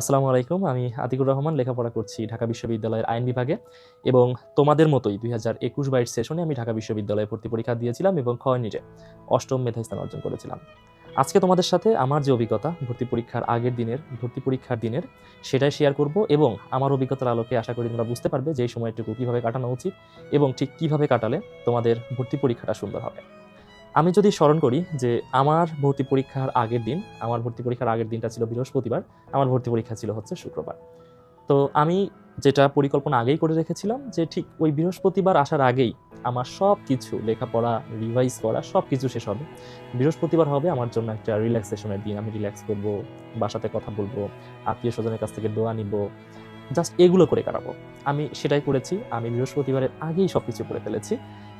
আসসালামু আলাইকুম, আমি আতিকুর রহমান, লেখাপড়া করছি ঢাকা বিশ্ববিদ্যালয়ের আইন বিভাগে এবং তোমাদের মতোই দুই হাজার একুশ বাইশ সেশনে আমি ঢাকা বিশ্ববিদ্যালয়ে ভর্তি পরীক্ষা দিয়েছিলাম এবং ক্ষয় নিজে অষ্টম মেধা স্থান অর্জন করেছিলাম। আজকে তোমাদের সাথে আমার যে অভিজ্ঞতা, ভর্তি পরীক্ষার আগের দিনের, ভর্তি পরীক্ষার দিনের, সেটাই শেয়ার করব এবং আমার অভিজ্ঞতার আলোকে আশা করি তোমরা বুঝতে পারবে যে এই সময়টুকু কীভাবে কাটানো উচিত এবং ঠিক কীভাবে কাটালে তোমাদের ভর্তি পরীক্ষাটা সুন্দর হবে। আমি যদি স্মরণ করি যে আমার ভর্তি পরীক্ষার আগের দিন, আমার ভর্তি পরীক্ষার আগের দিনটা ছিল বৃহস্পতিবার, আমার ভর্তি পরীক্ষা ছিল হচ্ছে শুক্রবার। তো আমি যেটা পরিকল্পনা আগেই করে রেখেছিলাম যে ঠিক ওই বৃহস্পতিবার আসার আগেই আমার সব কিছু লেখাপড়া রিভাইজ করা সব কিছু শেষ হবে। বৃহস্পতিবার হবে আমার জন্য একটা রিল্যাক্সেশনের দিন। আমি রিল্যাক্স করব, বাসাতে কথা বলব আত্মীয় স্বজনের কাছ থেকে দোয়া নিব জাস্ট এগুলো করে কাটাবো। আমি সেটাই করেছি। আমি বৃহস্পতিবারের আগেই সব কিছু করে ফেলেছি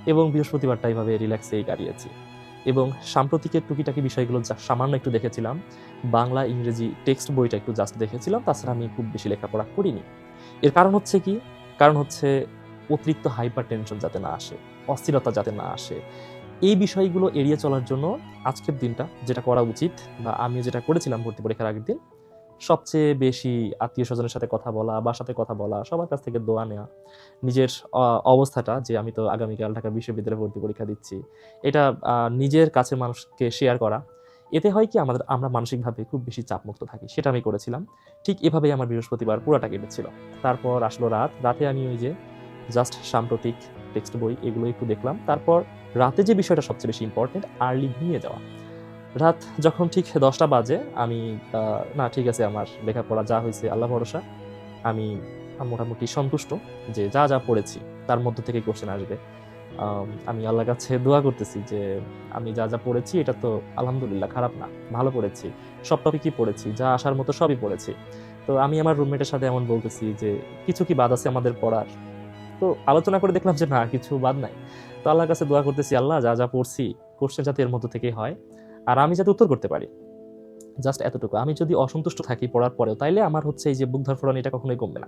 এবং বৃহস্পতিবারটা এইভাবে রিল্যাক্সেই কাটিয়েছি। এবং সাম্প্রতিকের টুকিটাকি বিষয়গুলো যা সামান্য একটু দেখেছিলাম, বাংলা, ইংরেজি টেক্সট বইটা একটু জাস্ট দেখেছিলাম, তাছাড়া আমি খুব বেশি লেখাপড়া করিনি। এর কারণ হচ্ছে কি? কারণ হচ্ছে অতিরিক্ত হাইপার টেনশন যাতে না আসে, অস্থিরতা যাতে না আসে। এই বিষয়গুলো এড়িয়ে চলার জন্য আজকের দিনটা যেটা করা উচিত বা আমি যেটা করেছিলাম ভর্তি পরীক্ষার আগের দিন সবচেয়ে বেশি আত্মীয় স্বজনের সাথে কথা বলা বাসাতে কথা বলা, সবার কাছ থেকে দোয়া নেওয়া, নিজের অবস্থাটা যে আমি তো আগামীকাল ঢাকা বিশ্ববিদ্যালয়ে ভর্তি পরীক্ষা দিচ্ছি, এটা নিজের কাছে মানুষকে শেয়ার করা। এতে হয় কি আমাদের, আমরা মানসিকভাবে খুব বেশি চাপমুক্ত থাকি, সেটা আমি করেছিলাম। ঠিক এভাবেই আমার বৃহস্পতিবার পুরোটা কেটেছিল। তারপর আসলো রাত, রাতে আমি ওই যে জাস্ট সাম্প্রতিক টেক্সট বই এগুলো একটু দেখলাম। তারপর রাতে যে বিষয়টা সবচেয়ে বেশি ইম্পর্টেন্ট আর্লি ঘুমিয়ে যাওয়া। রাত যখন ঠিক দশটা বাজে, আমি না, ঠিক আছে, আমার লেখাপড়া যা হয়েছে, আল্লাহ ভরসা, আমি মোটামুটি সন্তুষ্ট যে যা যা পড়েছি, তার মধ্য থেকে কোশ্চেন আসবে। আমি আল্লাহর কাছে দোয়া করতেছি যে, আমি যা যা পড়েছি, এটা তো আলহামদুলিল্লাহ খারাপ না, ভালো পড়েছি, সব টপিকই পড়েছি, যা আসার মতো সবই পড়েছি। তো আমি আমার রুমমেটের সাথে এমন বলতেছি যে, কিছু কি বাদ আছে আমাদের পড়ার? তো আলোচনা করে দেখলাম যে, না, কিছু বাদ নাই। তো আল্লাহর কাছে দোয়া করতেছি, আল্লাহ, যা যা পড়ছি কোশ্চেন যাতে এর মধ্যে থেকেই হয়। আর আমি যাতে উত্তর করতে পারি। জাস্ট এতটুকু। আমি যদি অসন্তুষ্ট থাকি পড়ার পরেও, তাইলে আমার হচ্ছে এই যে বুক ধরফরানি এটা কখনোই কমবে না।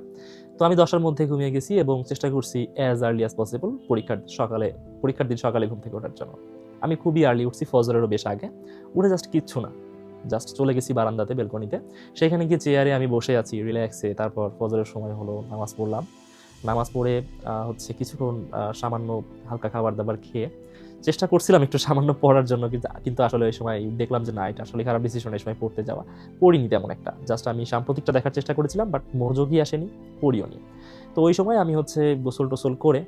তো আমি দশটার মধ্যে ঘুমিয়ে গেছি এবং চেষ্টা করছি অ্যাজ আর্লি অ্যাজ পসিবল পরীক্ষার সকালে, পরীক্ষার দিন সকালে ঘুম থেকে ওঠার জন্য। আমি খুবই আর্লি উঠছি, ফজরেরও বেশ আগে। উঠে জাস্ট কিচ্ছু না। জাস্ট চলে গেছি বারান্দাতে, বেলকনিতে। সেখানে গিয়ে চেয়ারে আমি বসে আছি রিল্যাক্সে তারপর ফজরের সময় হলো, নামাজ পড়লাম। নামাজ পড়ে হচ্ছে কিছুক্ষণ সামান্য হালকা খাবার দাবার খেয়ে চেষ্টা করছিলাম একটু সামান্য পড়ার জন্য, কিন্তু কিন্তু আসলে ওই সময় দেখলাম যে না, এটা আসলে খারাপ ডিসিশন এই সময় পড়তে যাওয়া। পড়িনি তেমন একটা। জাস্ট আমি সাম্প্রতিকটা দেখার চেষ্টা করেছিলাম বাট মনোযোগই আসেনি পড়িও নি তো ওই সময় আমি হচ্ছে গোসল টোসল করে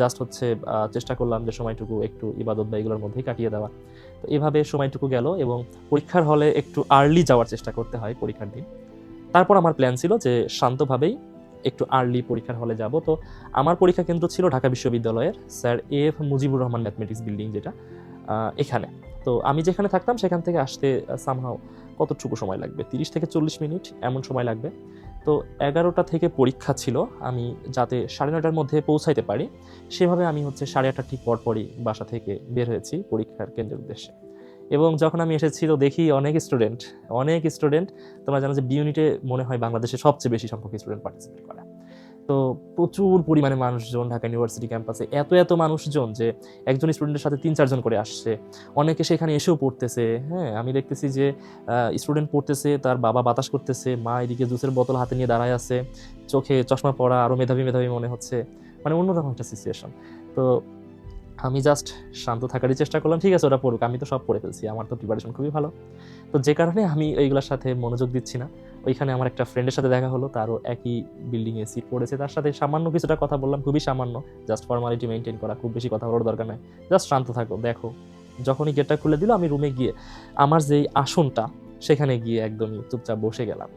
জাস্ট হচ্ছে চেষ্টা করলাম যে সময়টুকু একটু ইবাদত বা এগুলোর মধ্যেই কাটিয়ে দেওয়া। তো এভাবে সময়টুকু গেল এবং পরীক্ষার হলে একটু আর্লি যাওয়ার চেষ্টা করতে হয় পরীক্ষার দিন। তারপর আমার প্ল্যান ছিল যে শান্তভাবেই একটু আর্লি পরীক্ষার হলে যাব। তো আমার পরীক্ষা কেন্দ্র ছিল ঢাকা বিশ্ববিদ্যালয়ের sir A F Mujibur Rahman mathematics building যেটা এখানে। তো আমি যেখানে থাকতাম সেখান থেকে আসতে সামহাও কতটুকু সময় লাগবে? তিরিশ থেকে চল্লিশ মিনিট এমন সময় লাগবে। তো এগারোটা থেকে পরীক্ষা ছিল, আমি যাতে সাড়ে নটার মধ্যে পৌঁছাইতে পারি, সেভাবে আমি হচ্ছে সাড়ে আটটা ঠিক পরপরই বাসা থেকে বের হয়েছি পরীক্ষার কেন্দ্রের উদ্দেশ্যে। এবং যখন আমি এসেছি তো দেখি অনেক স্টুডেন্ট অনেক স্টুডেন্ট তোমরা জানো যে বি ইউনিটে মনে হয় বাংলাদেশে সবচেয়ে বেশি সংখ্যক স্টুডেন্ট পার্টিসিপেট করে। তো প্রচুর পরিমাণে মানুষজন ঢাকা ইউনিভার্সিটি ক্যাম্পাসে এত এত মানুষজন যে একজন স্টুডেন্টের সাথে তিন, চারজন করে আসছে। অনেকে সেখানে এসেও পড়তেছে। হ্যাঁ আমি দেখতেছি যে স্টুডেন্ট পড়তেছে, তার বাবা বাতাস করতেছে, মা এদিকে জুসের বোতল হাতে নিয়ে দাঁড়ায় আছে, চোখে চশমা পরা আরও মেধাবী মেধাবী মনে হচ্ছে। মানে অন্যরকম একটা সিচুয়েশন তো আমি জাস্ট শান্ত থাকারই চেষ্টা করলাম। ঠিক আছে, ওরা পড়ুক। আমি তো সব পড়ে ফেলছি। আমার তো প্রিপারেশন খুবই ভালো। তো যে কারণে আমি এইগুলোর সাথে মনোযোগ দিচ্ছি না। ওইখানে আমার একটা ফ্রেন্ডের সাথে দেখা হলো। তারও একই বিল্ডিংয়ে সিট পড়েছে। তার সাথে সামান্য কিছুটা কথা বললাম। খুবই সামান্য। জাস্ট ফর্মালিটি মেনটেন করা। খুব বেশি কথা বলার দরকার নাই। জাস্ট শান্ত থাকো। দেখো। যখনই গেটটা খুলে দিল, আমি রুমে গিয়ে আমার যেই আসনটা, সেখানে গিয়ে একদমই চুপচাপ বসে গেলাম।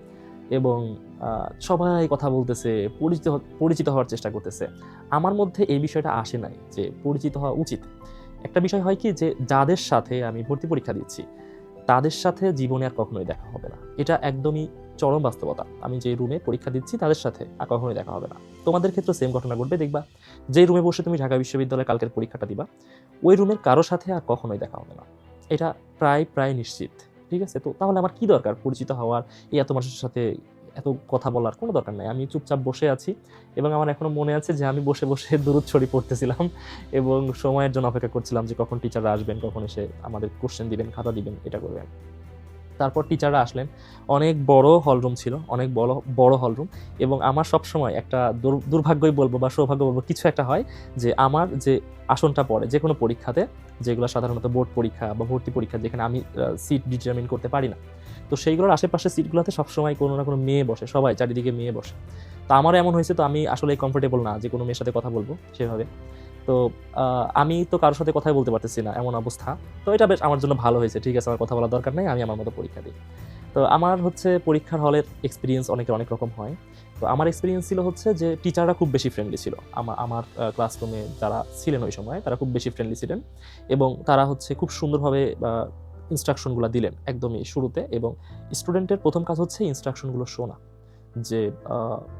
এবং সবাই কথা বলতেছে, পরিচিত পরিচিত হওয়ার চেষ্টা করতেছে। আমার মধ্যে এই বিষয়টা আসে নাই যে পরিচিত হওয়া উচিত। একটা বিষয় হয় কি যে যাদের সাথে আমি ভর্তি পরীক্ষা দিচ্ছি, তাদের সাথে জীবনে আর কখনোই দেখা হবে না। এটা একদমই চরম বাস্তবতা। আমি যে রুমে পরীক্ষা দিচ্ছি তাদের সাথে আর কখনোই দেখা হবে না। তোমাদের ক্ষেত্রে সেম ঘটনা ঘটবে, দেখবা। যে রুমে বসে তুমি ঢাকা বিশ্ববিদ্যালয়ে কালকের পরীক্ষাটা দিবা, ওই রুমের কারোর সাথে আর কখনোই দেখা হবে না। এটা প্রায় প্রায় নিশ্চিত। ঠিক আছে? তো তাহলে আমার কি দরকার? পরিচিত হওয়ার, এই এত মানুষের সাথে এত কথা বলার কোনো দরকার নাই। আমি চুপচাপ বসে আছি এবং আমার এখনও মনে আছে যে আমি বসে বসে দূরত ছড়ি পড়তেছিলাম এবং সময়ের জন্য অপেক্ষা করছিলাম যে কখন টিচাররা আসবেন, কখন এসে আমাদের কোশ্চেন দিবেন, খাতা দিবেন, এটা করবেন। তারপর টিচাররা আসলেন। অনেক বড় হলরুম ছিল, অনেক বড় বড় হলরুম এবং আমার সব সময় একটা দুর- দুর্ভাগ্যই বলব বা সৌভাগ্য বলব, কিছু একটা হয় যে আমার যে আসনটা পড়ে যে কোনো পরীক্ষাতে, যেগুলো সাধারণত বোর্ড পরীক্ষা বা ভর্তি পরীক্ষা যেখানে আমি সিট ডিটারমিন করতে পারি না, তো সেইগুলোর আশেপাশে সিটগুলোতে সবসময় কোনো না কোনো মেয়ে বসে, সবাই চারিদিকে মেয়ে বসে। তো আমারও এমন হয়েছে, তো আমি আসলে কমফোর্টেবল না যে কোনো মেয়ের সাথে কথা বলব সেভাবে। তো আমি তো কারোর সাথে কথাই বলতে পারতেছি না, এমন অবস্থা। তো এটা বেশ আমার জন্য ভালো হয়েছে, ঠিক আছে, আমার কথা বলার দরকার নেই, আমি আমার মতো পরীক্ষা দিই। তো আমার হচ্ছে পরীক্ষার হলের এক্সপিরিয়েন্স অনেকের অনেক রকম হয়। তো আমার এক্সপিরিয়েন্স ছিল হচ্ছে যে টিচাররা খুব বেশি ফ্রেন্ডলি ছিল। আমার আমার ক্লাসরুমে যারা ছিলেন ওই সময়, তারা খুব বেশি ফ্রেন্ডলি ছিলেন এবং তারা হচ্ছে খুব সুন্দরভাবে ইনস্ট্রাকশনগুলো দিলেন একদমই শুরুতে এবং স্টুডেন্টের প্রথম কাজ হচ্ছে ইনস্ট্রাকশনগুলো শোনা। যে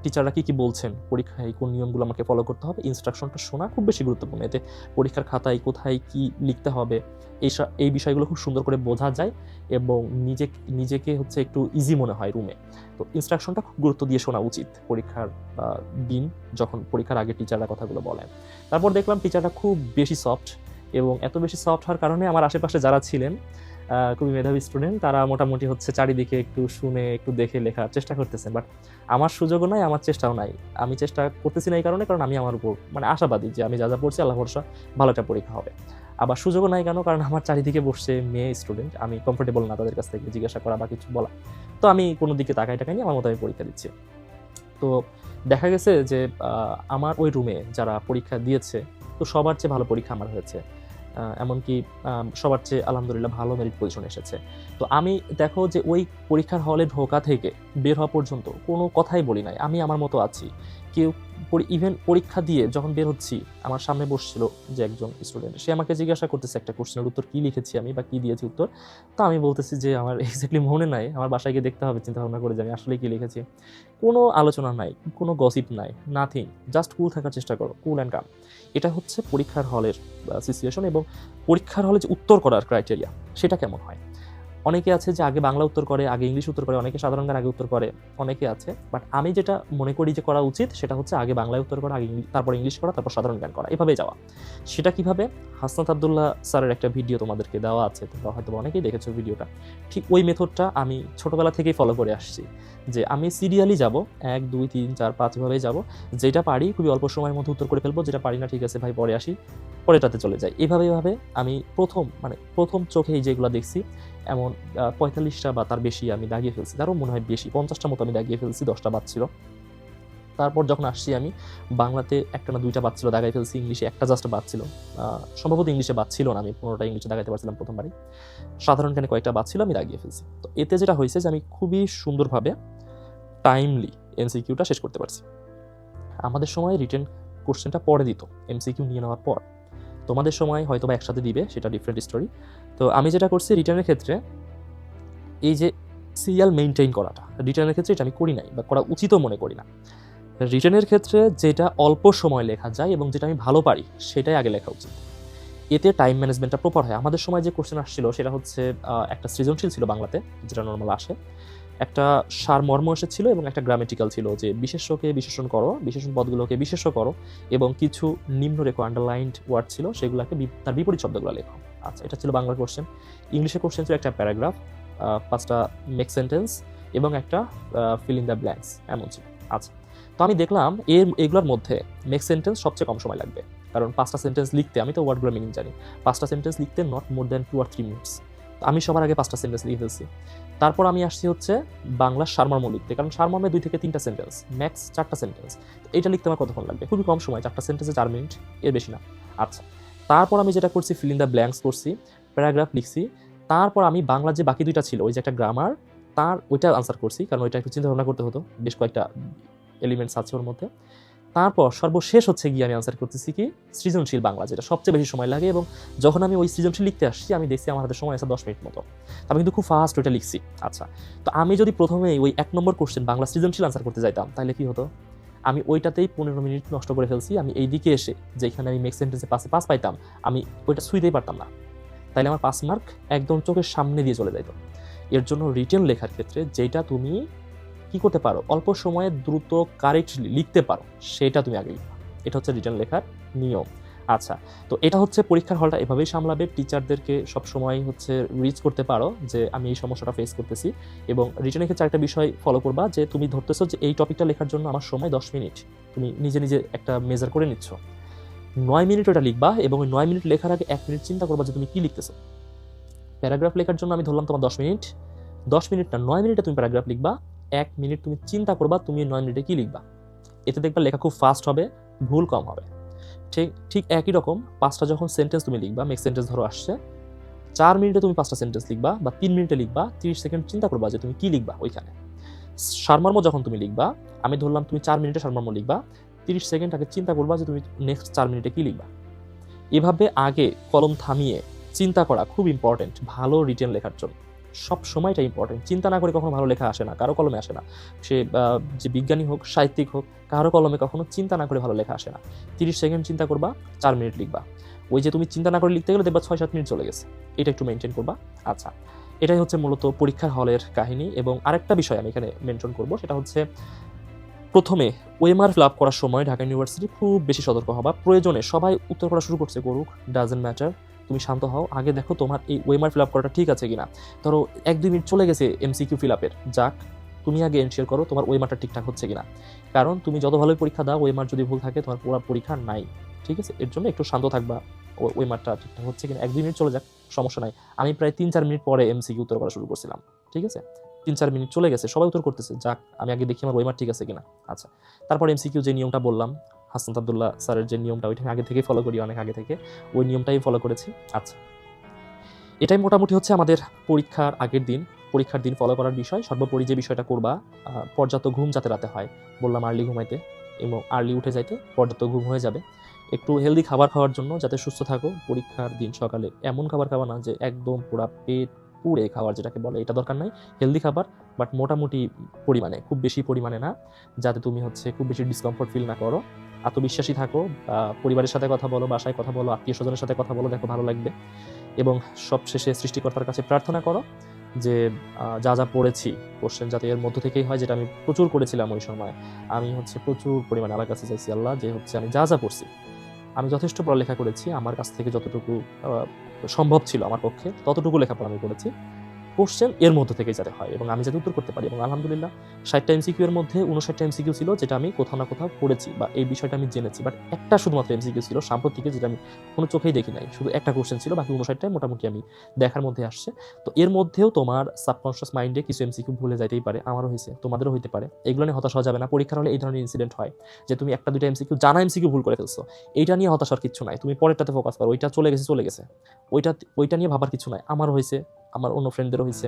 টিচাররা কি কি বলছেন, পরীক্ষায় কোন নিয়মগুলো আমাকে ফলো করতে হবে ইনস্ট্রাকশনটা শোনা খুব বেশি গুরুত্বপূর্ণ। এতে পরীক্ষার খাতায় কোথায় কি লিখতে হবে, এই এই বিষয়গুলো খুব সুন্দর করে বোঝা যায় এবং নিজে নিজেকে হচ্ছে একটু ইজি মনে হয় রুমে তো ইনস্ট্রাকশনটা খুব গুরুত্ব দিয়ে শোনা উচিত পরীক্ষার দিন যখন পরীক্ষার আগে টিচাররা কথাগুলো বলেন। তারপর দেখলাম টিচাররা খুব বেশি সফট এবং এত বেশি সফট হওয়ার কারণে আমার আশেপাশে যারা ছিলেন খুবই মেধাবী স্টুডেন্ট তারা মোটামুটি হচ্ছে চারিদিকে একটু শুনে, একটু দেখে লেখার চেষ্টা করতেছেন। বাট আমার সুযোগও নাই, আমার চেষ্টাও নাই। আমি চেষ্টা করতেছি না এই কারণে, কারণ আমি আমার উপর মানে আশাবাদী যে আমি যা যা পড়ছি আল্লাহ ভরসা, ভালো একটা পরীক্ষা হবে। আবার সুযোগও নাই কেন? কারণ আমার চারিদিকে বসছে মেয়ে স্টুডেন্ট আমি কমফোর্টেবল না তাদের কাছ থেকে জিজ্ঞাসা করা বা কিছু বলা। তো আমি কোনো দিকে তাকাই টাকাই নিয়ে আমার মতো আমি পরীক্ষা দিচ্ছি। তো দেখা গেছে যে আমার ওই রুমে যারা পরীক্ষা দিয়েছে, তো সবার চেয়ে ভালো পরীক্ষা আমার হয়েছে। এমনকি সবার চেয়ে আলহামদুলিল্লাহ ভালো মেরিট পজিশন এসেছে। তো আমি দেখো যে ওই পরীক্ষার হলে ঢোকা থেকে বের হওয়া পর্যন্ত কোনো কথাই বলি নাই। আমি আমার মতো আছি। কেউ ইভেন পরীক্ষা দিয়ে যখন বের হচ্ছি, আমার সামনে বসছিল যে একজন স্টুডেন্ট সে আমাকে জিজ্ঞাসা করতেছে একটা কোশ্চেনের উত্তর কী লিখেছি আমি বা কী দিয়েছি উত্তর। তা আমি বলতেছি যে আমার এক্স্যাক্টলি মনে নাই, আমার বাসায় গিয়ে দেখতে হবে, চিন্তা ভাবনা করে যে আমি আসলে কী লিখেছি। কোনো আলোচনা নাই, কোনো গসিপ নাই নাথিং জাস্ট কুল থাকার চেষ্টা করো কুল অ্যান্ড কাম এটা হচ্ছে পরীক্ষার হলের সিচুয়েশন এবং পরীক্ষার হলে যে উত্তর করার ক্রাইটেরিয়া সেটা কেমন হয়? অনেকে আছে যে আগে বাংলা উত্তর করে, আগে ইংলিশ উত্তর করে, অনেকে সাধারণ গান আগে উত্তর করে, অনেকে আছে। বাট আমি যেটা মনে করি যে করা উচিত সেটা হচ্ছে আগে বাংলায় উত্তর করা, আগে তারপর ইংলিশ করা, তারপর সাধারণ গান করা। এভাবে যাওয়া। সেটা কীভাবে? হাসনাত আবদুল্লাহ স্যারের একটা ভিডিও তোমাদেরকে দেওয়া আছে, তোমরা হয়তো অনেকেই দেখেছ ভিডিওটা। ঠিক ওই মেথডটা আমি ছোটবেলা থেকেই ফলো করে আসছি। যে আমি সিরিয়ালি যাব, এক, দুই, তিন, চার, পাঁচ, এভাবেই যাব। যেটা পারি খুবই অল্প সময়ের মধ্যে উত্তর করে ফেলব, যেটা পারি না, ঠিক আছে, ভাই, পরে আসি। পরেটাতে চলে যাই এভাবে এভাবে আমি প্রথম মানে প্রথম চোখেই যেগুলো দেখছি, এমন পঁয়তাল্লিশটা বা তার বেশি আমি দাগিয়ে ফেলছি। তারও মনে হয় বেশি পঞ্চাশটা মতো আমি দাগিয়ে ফেলছি, দশটা বাদ ছিল তারপর যখন আসছি আমি, বাংলাতে একটা না দুইটা বাদ ছিল দাগাই ফেলছি, ইংলিশে একটা জাস্ট ছিল সম্ভবত ইংলিশে বাদ ছিল না, আমি পনেরোটা ইংলিশে দাগাইতে পারছিলাম প্রথমবারই। সাধারণ জ্ঞানে কয়েকটা বাদ ছিল আমি দাগিয়ে ফেলছি। তো এতে যেটা হয়েছে যে আমি খুবই সুন্দরভাবে টাইমলি এমসিকিউটা শেষ করতে পারছি। আমাদের সময় রিটেন কোশ্চেনটা পরে দিত। এমসিকিউ নিয়ে নেওয়ার পর। তোমাদের সময় হয়তো বা একসাথে দিবে, সেটা ডিফারেন্ট স্টোরি তো আমি যেটা করছি রিটার্নের ক্ষেত্রে, এই যে সিরিয়াল মেনটেন করাটা রিটার্নের ক্ষেত্রে এটা আমি করি নাই বা করা উচিতও মনে করি না। রিটার্নের ক্ষেত্রে যেটা অল্প সময় লেখা যায় এবং যেটা আমি ভালো পারি, সেটাই আগে লেখা উচিত। এতে টাইম ম্যানেজমেন্টটা প্রপার হয়। আমাদের সময় যে কোশ্চেন আসছিল, সেটা হচ্ছে একটা সৃজনশীল ছিল বাংলাতে, যেটা নর্মাল আসে। একটা সারমর্ম এসেছিল এবং একটা গ্রামেটিক্যাল ছিল যে বিশেষ্যকে বিশেষণ করো, বিশেষণ পদগুলোকে বিশেষ্য করো এবং কিছু নিম্ন রেখো আন্ডারলাইন্ড ওয়ার্ড ছিল, সেগুলোকে তার বিপরীত শব্দগুলো লেখো। আচ্ছা এটা ছিল বাংলার কোশ্চেন ইংলিশে কোশ্চেন ছিল একটা প্যারাগ্রাফ পাঁচটা মেক সেন্টেন্স এবং একটা ফিল ইন দ্য ব্ল্যাঙ্কস এমন ছিল। আচ্ছা তো আমি দেখলাম এর, এগুলোর মধ্যে মেক সেন্টেন্স সবচেয়ে কম সময় লাগবে। কারণ পাঁচটা সেন্টেন্স লিখতে আমি তো ওয়ার্ডগুলো মিনিং জানি। পাঁচটা সেন্টেন্স লিখতে নট মোর দ্যান টু আর থ্রি মিনিটস আমি সবার আগে পাঁচটা সেন্টেন্স লিখে ফেলছি। তারপর আমি আসছি হচ্ছে বাংলা সারমর্ম লিখতে কারণ সারমর্মে দুই থেকে তিনটা সেন্টেন্স ম্যাক্স চারটা সেন্টেন্স এটা লিখতে আমার কতক্ষণ লাগবে? খুবই কম সময়, চারটা সেন্টেন্সে চার মিনিট, এর বেশি না। আচ্ছা তারপর আমি যেটা করছি ফিল ইন দ্য ব্ল্যাঙ্কস করছি প্যারাগ্রাফ লিখছি, তারপর আমি বাংলা যে বাকি দুইটা ছিল, ওই যে একটা গ্রামার তার ওইটা আনসার করছি, কারণ ওইটা একটু চিন্তা ভাবনা করতে হতো, বেশ কয়েকটা এলিমেন্টস আছে ওর মধ্যে। তারপর সর্বশেষ হচ্ছে গিয়ে আমি আনসার করতেছি কি সৃজনশীল বাংলা, যেটা সবচেয়ে বেশি সময় লাগে এবং যখন আমি ওই সৃজনশীল লিখতে আসছি, আমি দেখছি আমার হাতে সময় আছে দশ মিনিট মতো। আমি কিন্তু খুব ফাস্ট ওইটা লিখছি। আচ্ছা তো আমি যদি প্রথমে ওই এক নম্বর কোশ্চেন বাংলা সৃজনশীল আনসার করতে যাইতাম, তাহলে কি হতো? আমি ওইটাতেই পনেরো মিনিট নষ্ট করে ফেলছি, আমি এই দিকে এসে যেখানে আমি মেক সেন্টেন্সে পাশে পাস পাইতাম, আমি ওইটা সুইতেই পারতাম না। তাইলে আমার পাস মার্ক একদম চোখের সামনে দিয়ে চলে যাইতো। এর জন্য রিটেন লেখার ক্ষেত্রে যেটা তুমি কি করতে পারো? অল্প সময়ে দ্রুত কারেক্টলি লিখতে পারো। সেটা তুমি আগে লিখবা। এটা হচ্ছে রিটার্ন লেখার নিয়ম। আচ্ছা তো এটা হচ্ছে পরীক্ষার হলটা এভাবেই সামলাবে। টিচারদেরকে সবসময় হচ্ছে রিচ করতে পারো যে, আমি এই সমস্যাটা ফেস করতেছি। এবং রিটার্নের ক্ষেত্রে একটা বিষয় ফলো করবা যে, তুমি ধরতেছো যে, এই টপিকটা লেখার জন্য আমার সময় দশ মিনিট তুমি নিজে নিজে একটা মেজার করে নিচ্ছ। নয় মিনিট ওটা লিখবা এবং ওই নয় মিনিট লেখার আগে এক মিনিট চিন্তা করবা যে, তুমি কি লিখতেছো? প্যারাগ্রাফ লেখার জন্য আমি ধরলাম তোমার দশ মিনিট দশ মিনিট না নয় মিনিটে তুমি প্যারাগ্রাফ লিখবা। এক মিনিট তুমি চিন্তা করবা, তুমি নয় মিনিটে কি লিখবা। এতে দেখবা লেখা খুব ফাস্ট হবে, ভুল কম হবে। ঠিক ঠিক একই রকম, পাঁচটা যখন সেন্টেন্স তুমি লিখবা মেক সেন্টেন্স ধরো আসছে, চার মিনিটে তুমি পাঁচটা সেন্টেন্স লিখবা বা তিন মিনিটে লিখবা, তিরিশ সেকেন্ড চিন্তা করবা যে তুমি কি লিখবা ওইখানে। সারমর্ম যখন তুমি লিখবা, আমি ধরলাম তুমি চার মিনিটে সারমর্ম লিখবা, তিরিশ সেকেন্ড আগে চিন্তা করবা যে তুমি নেক্সট চার মিনিটে কি লিখবা। এভাবে আগে কলম থামিয়ে চিন্তা করা খুব ইম্পর্টেন্ট ভালো রিটেন লেখার জন্য। সব সময়টা ইম্পর্টেন্ট চিন্তা না করে কখনো ভালো লেখা আসে না, কারও কলমে আসে না। সে যে বিজ্ঞানী হোক, সাহিত্যিক হোক, কারও কলমে কখনো চিন্তা না করে ভালো লেখা আসে না। তিরিশ সেকেন্ড চিন্তা করবা, চার মিনিট লিখবা। ওই যে তুমি চিন্তা না করে লিখতে গেলে দেখবা ছয় সাত মিনিট চলে গেছে। এটা একটু মেনটেন করবা। আচ্ছা এটাই হচ্ছে মূলত পরীক্ষার হলের কাহিনী এবং আরেকটা বিষয় আমি এখানে মেনশন করব, সেটা হচ্ছে প্রথমে ওয়েমার ফিল আপ করার সময় ঢাকা ইউনিভার্সিটি খুব বেশি সতর্ক হবা। প্রয়োজনে সবাই উত্তর করা শুরু করছে, করুক ডাজেন্ট ম্যাটার তুমি শান্ত হও। আগে দেখো তোমার এই ওয়েমার ফিল আপ করাটা ঠিক আছে কিনা। ধরো এক দুই মিনিট চলে গেছে এমসিকিউ ফিল আপের যাক, তুমি আগে এনশিওর করো তোমার ওয়েমারটা ঠিকঠাক হচ্ছে কিনা। কারণ তুমি যত ভালোই পরীক্ষা দাও ওয়েমার যদি ভুল থাকে তোমার পুরো পরীক্ষা নাই। ঠিক আছে? এর জন্য একটু শান্ত থাকবা। ওয়েমারটা ঠিকঠাক হচ্ছে কিনা। এক দুই মিনিট চলে যাক, সমস্যা নাই। আমি প্রায় তিন চার মিনিট পরে এমসিকিউ উত্তর করা শুরু করছিলাম। ঠিক আছে? তিন চার মিনিট চলে গেছে, সবাই উত্তর করতেছে। যাক, আমি আগে দেখি আমার ওয়েমার ঠিক আছে কিনা। আচ্ছা তারপর এমসিকিউ যে নিয়মটা বললাম হাসান আবদুল্লাহ স্যারের যে নিয়মটা, ওইটা আগে থেকে ফলো করি, অনেক আগে থেকে। ওই নিয়মটাই ফলো করেছি। আচ্ছা। এটাই মোটামুটি হচ্ছে আমাদের পরীক্ষার আগের দিন। পরীক্ষার দিন ফলো করার বিষয়। সর্বোপরি যে বিষয়টা করবা পর্যাপ্ত ঘুম যাতে রাতে হয়। বললাম আর্লি ঘুমাইতে, এবং আর্লি উঠে যাইতে পর্যাপ্ত ঘুম হয়ে যাবে। একটু হেলদি খাবার খাওয়ার জন্য যাতে সুস্থ থাকো, পরীক্ষার দিন সকালে এমন খাবার খাওয়া না যে একদম পুরা পেট পুড়ে খাওয়ার যেটাকে বলে, এটা দরকার নাই। হেলদি খাবার বাট মোটামুটি পরিমাণে, খুব বেশি পরিমাণে না। যাতে তুমি হচ্ছে খুব বেশি ডিসকমফোর্ট ফিল না করো। আত্মবিশ্বাসী থাকো পরিবারের সাথে কথা বলো, বাসায় কথা বলো, আত্মীয় স্বজনের সাথে কথা বলো, দেখো ভালো লাগবে। এবং সবশেষে সৃষ্টিকর্তার কাছে প্রার্থনা করো যে যা যা পড়েছি কোশ্চেন যাতে এর মধ্য থেকেই হয়, যেটা আমি প্রচুর করেছিলাম ওই সময়। আমি হচ্ছে প্রচুর পরিমাণে আল্লাহর কাছে চাইছি, আল্লাহ, যে হচ্ছে আমি যা যা পড়ছি, আমি যথেষ্ট পড়ালেখা করেছি, আমার কাছ থেকে যতটুকু সম্ভব ছিল আমার পক্ষে, ততটুকু লেখাপড়া আমি করেছি। কোশ্চেন এর মধ্যে থেকে যাতে হয় এবং আমি যাতে উত্তর করতে পারি এবং আলহামদুলিল্লাহ ষাটটা এমসিকিউ এর মধ্যে উনষাটটা এমসিকিউ ছিল যেটা আমি কোথাও না কোথাও পড়েছি বা এই বিষয়টা আমি জেনেছি। বাট একটা শুধুমাত্র এমসিকিউ ছিল, সাম্প্রতিকে যেটা আমি কোনো চোখেই দেখি নাই। শুধু একটা কোশ্চেন ছিল, বাকি উনষাটটাই মোটামুটি আমি দেখার মধ্যে আসছে। তো এর মধ্যেও তোমার সাবকনশিয়াস মাইন্ডে কিছু এমসিকিউ ভুলে যাইতেই পারে, আমারও হয়েছে, তোমাদেরও হইতে পারে। এগুলো নিয়ে হতাশ হওয়া যাবে না, পরীক্ষার হলে এই ধরনের ইনসিডেন্ট হয় যে তুমি একটা দুটো এমসিকিউ জানা এমসিকিউ ভুল করে ফেলছো। এইটা নিয়ে হতাশার কিছু নাই, তুমি পরেরটাতে ফোকাস করো, ওইটা চলে গেছে চলে গেছে। ওইটা ওইটা নিয়ে ভাবার কিছু নাই, আমারও হয়েছে। আমার অন্য ফ্রেন্ডদেরও হয়েছে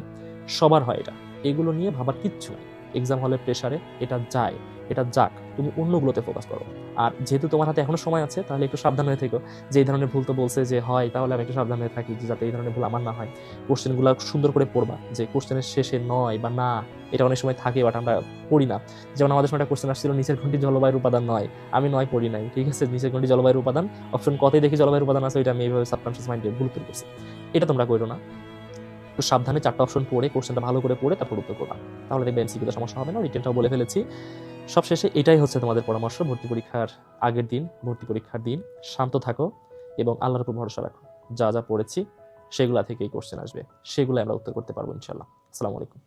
সবার হয় এটা। এগুলো নিয়ে ভাবার কিচ্ছু নাই। এক্সাম হলের প্রেশারে এটা যায়, এটা যাক, তুমি অন্যগুলোতে ফোকাস করো। আর যেহেতু তোমার হাতে এখনও সময় আছে, তাহলে একটু সাবধান হয়ে থেকো। যে এই ধরনের ভুল তো বলছে যে হয়, তাহলে আমি একটু সাবধান হয়ে থাকি যাতে এই ধরনের ভুল আমার না হয়। কোশ্চেনগুলো সুন্দর করে পড়বা যে কোশ্চেনের শেষে নয় বা না, এটা অনেক সময় থাকে বাট আমরা পড়ি না। যেমন আমাদের সময় একটা কোশ্চেন আসছিল, নিচের ঘন্টি জলবায়ুর উপাদান নয়। আমি নয় পড়ি নাই, ঠিক আছে? নিচের ঘন্টি জলবায়ুর উপাদান অপশন কতই দেখি জলবায়ুর উপাদান আছে, ওইটা আমি এইভাবে সাবকনশিয়াস মাইন্ডে ভুল উত্তর করছি এটা তোমরা করো না। একটু সাবধানে চারটা অপশন পড়ে কোশ্চেনটা ভালো করে পড়ে, তারপর উত্তর করবা তাহলে দেখবে এমসিকিউতে সমস্যা হবে না রিটেনটাও বলে ফেলেছি। সবশেষে এটাই হচ্ছে তোমাদের পরামর্শ, ভর্তি পরীক্ষার আগের দিন, ভর্তি পরীক্ষার দিন। শান্ত থাকো এবং আল্লাহর উপর ভরসা রাখো। যা যা পড়েছি, সেগুলা থেকেই কোশ্চেন আসবে। সেগুলো আমরা উত্তর করতে পারব ইনশাল্লাহ আসসালামু আলাইকুম।